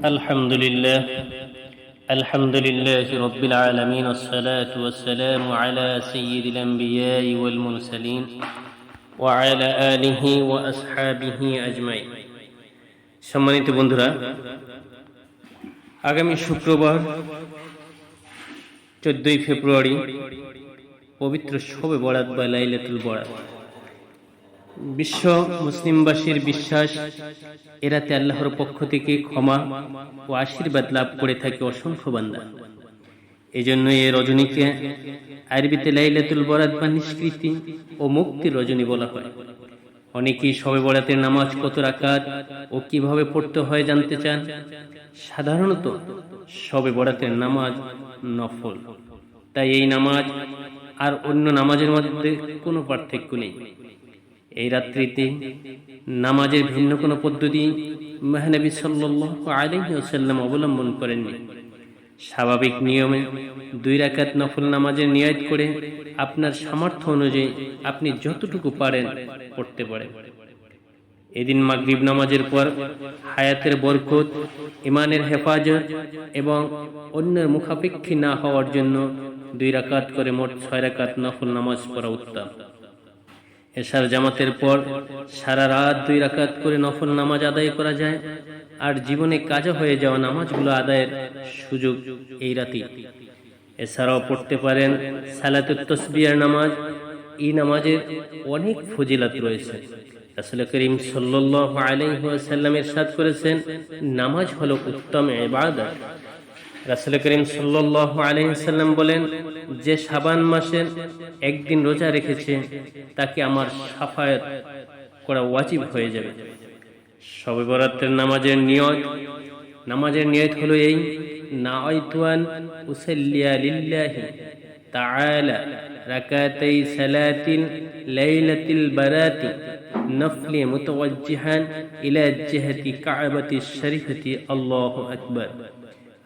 الحمد لله الحمد لله رب العالمين والصلاة والسلام على سيد الأنبياء والمرسلين وعلى آله وأصحابه أجمعين সম্মানিত বন্ধুরা আগামী শুক্রবার চোদ্দই ফেব্রুয়ারি পবিত্র শবে বরাত বা লাইলাতুল বরাত বিশ্ব মুসলিমবাসীর বিশ্বাস, এরাতে আল্লাহর পক্ষ থেকে ক্ষমা ও আশীর্বাদ লাভ করে থাকে অসংখ্য বান্দা। এই জন্য এই রজনীকে আরবিতে লাইলাতুল বরাত বা নিষ্কৃতি ও মুক্তির রজনী বলা হয়। অনেকেই সবে বরাতের নামাজ কত রাকাত ও কীভাবে পড়তে হয় জানতে চান? সাধারণত সবে বরাতের নামাজ নফল। তাই এই নামাজ আর অন্য নামাজের মধ্যে কোনো পার্থক্য নেই। এই রাত্রিতে নামাজের ভিন্ন কোনো পদ্ধতি মেহনবী সাল্লাহ আলহিউসাল্লাম অবলম্বন করেননি। স্বাভাবিক নিয়মে দুই রাকাত নফল নামাজের নিয়ত করে আপনার সামর্থ্য অনুযায়ী আপনি যতটুকু পারেন পড়তে পারেন। এদিন মাগরিব নামাজের পর হায়াতের বরকত ইমানের হেফাজত এবং অন্যের মুখাপেক্ষী না হওয়ার জন্য দুই রাকাত করে মোট ছয় রাকাত নফল নামাজ পড়া উত্তম। এশার জামাতের পর সারা রাত দুই রাকাত করে নফল নামাজ আদায় করা যায়, আর জীবনে কাজা হয়ে যাওয়া নামাজগুলো আদায়ের সুযোগ এই রাতে। এছাড়াও পড়তে পারেন সালাতুত তসবিয়ার নামাজ। এই নামাজের অনেক ফজিলাত রয়েছে। রাসুল করিম সাল্লাহ আলাইসাল্লামের সাদ করেছেন, নামাজ হলো উত্তম এবাদত রাসুল করিম সাল্লাহ আলহিসাল্লাম বলেন, যে সাবান মাসের একদিন রোজা রেখেছে, তাকে আমার সাফায়ত করা ওয়াজিব হয়ে যাবে। সবে বরাত্রের নামাজের নিয়ত নামাজের নিয়ত হলো এই নাআইতুয়ান উসাল্লিয়া লিল্লাহি বারাতি নফলি ইলা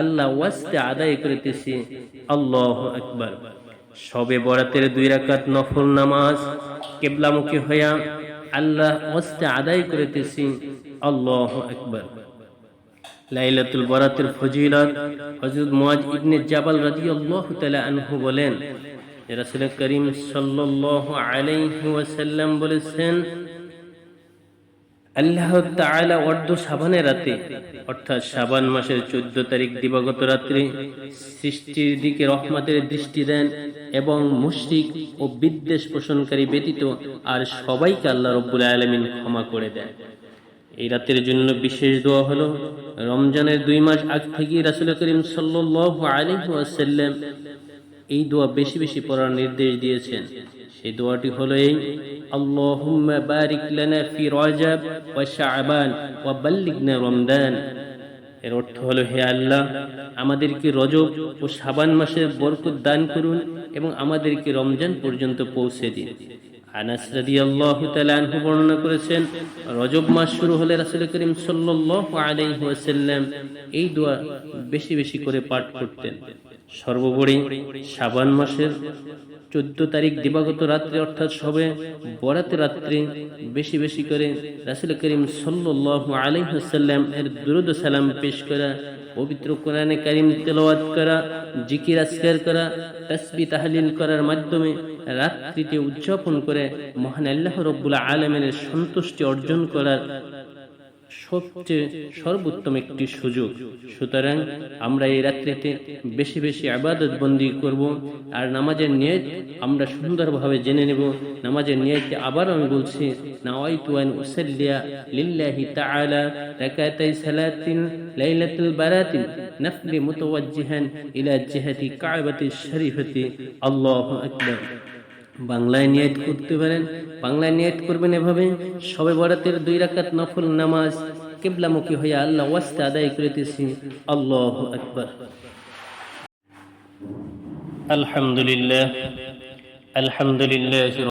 আল্লাহ ওয়াস্তে আদায় করিতেছি। আল্লাহ আকবার। সবে বরাতের দুই রাকাত নফল নামাজ, কেবলামুখী হইয়া আল্লাহ ওয়াস্তে আদায় করিতেছি। আল্লাহ আকবার। লাইলাতুল বরাতের ফজিলত হযরত মুয়াজ ইবনে জাবাল রাদিয়াল্লাহু তাআলা আনহু বলেন রাসূল করিম সাল্লাল্লাহু আলাইহি ওয়াসাল্লাম বলেছেন আল্লাহ তাআলা অর্ধ সাবানের রাতে, অর্থাৎ সাবান মাসের চোদ্দ তারিখ দিবাগত রাত্রে সৃষ্টির দিকে রহমতের দৃষ্টি দেন এবং মুশরিক ও বিদ্বেষ পোষণকারী ব্যতীত আর সবাইকে আল্লাহ রব্বুল আলমিন ক্ষমা করে দেন। এই রাতের জন্য বিশেষ দোয়া হলো, রমজানের দুই মাস আগ থেকেই রাসুল করিম সাল্লাহ আলহাসাল্লাম এই দোয়া বেশি বেশি পড়ার নির্দেশ দিয়েছেন। সেই দোয়াটি হলো এই আল্লাহুম্মা بارك لنا في رجب وشعبان وبلغنا رمضان এর অর্থ হলো, হে আল্লাহ, আমাদেরকে রজব ও সাবান মাসের বরকত দান করুন এবং আমাদেরকে রমজান পর্যন্ত পৌঁছে দিন। আনাস রাদিয়াল্লাহু তাআলা আনহু বর্ণনা করেছেন, রজব মাস শুরু হলে রাসূল করিম সাল্লাল্লাহু আলাইহি ওয়াসাল্লাম এই দোয়া বেশি বেশি করে পাঠ করতেন। সর্বোপরি শাবান মাসের চোদ্দ তারিখ দিবাগত রাত্রে, অর্থাৎ সবে বরাতে রাত্রে, বেশি বেশি করে রাসুল করিম সাল্লাহ আলহাসাল্লাম এর দুরুদ সালাম পেশ করা পবিত্র কোরআনে কারিম তেলাওয়াত করা, জিকির আসকার করা তসবি তাহলিল করার মাধ্যমে রাত্রিতে উদযাপন করে মহান আল্লাহ রব্বুল আলমের সন্তুষ্টি অর্জন করার সবচেয়ে সর্বোত্তম একটি সুযোগ। সুতরাং আমরা এই রাত্রিতে বেশি বেশি আবাদত বন্দি করব আর নামাজের নিয়ত আমরা সুন্দরভাবে জেনে নেব। নামাজের নিয়তে আবার আমি বলছি সালাতিন বারাতিন নাফলি মুতাওয়াজ্জিহান ইলা জিহাতি কাবাতি শরীফতি। আল্লাহু আকবার। বাংলায় নিয়ত করতে পারেন, বাংলায় নিয়ত করবেন এভাবে। সবে বরাতের দুই রাকাত নফল নামাজ কেবলামুখী হইয়া আল্লাহ ওয়াস্তে আদায় করিতেছি আল্লাহ আকবর। আলহামদুলিল্লাহ। আলহামদুলিল্লাহ।